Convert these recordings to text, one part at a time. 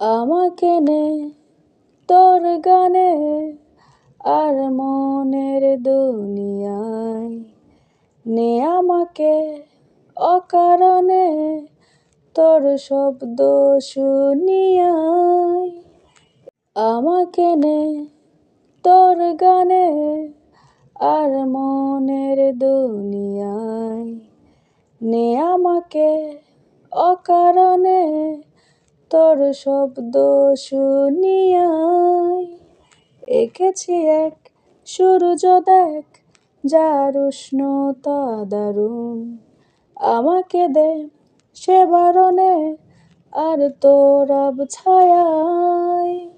আমাকে নে তোর গানে আর মনের দুনিয়ায়। নে আমাকে অকারণে তোর শব্দ শুনিয়ায় আমাকে নে তোর গানে আর মনের দুনিয়ায়। নে আমাকে অকারণে তোর শব্দ শুনিয়ায় এঁকেছি এক সূর্য দেখ, যার উষ্ণতা দারুণ। আমাকে দে সে বারণে, আর তোর ছায়ায়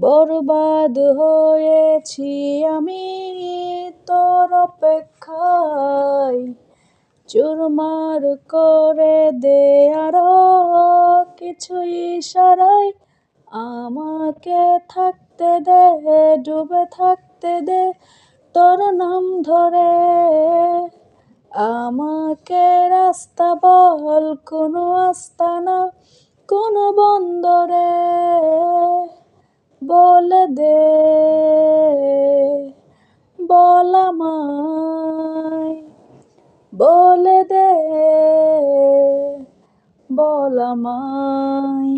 বরবাদ হয়েছি আমি তোর অপেক্ষায়। চুরমার করে দে আরও। কিছু ইশারায় আমাকে থাকতে দে, ডুবে থাকতে দে, তোর নাম ধরে। আমাকে রাস্তা বল, কোনো আস্তানা, কোনো বন্দরে বলে দে, বল আমায়, বলে দে। বল আমায়।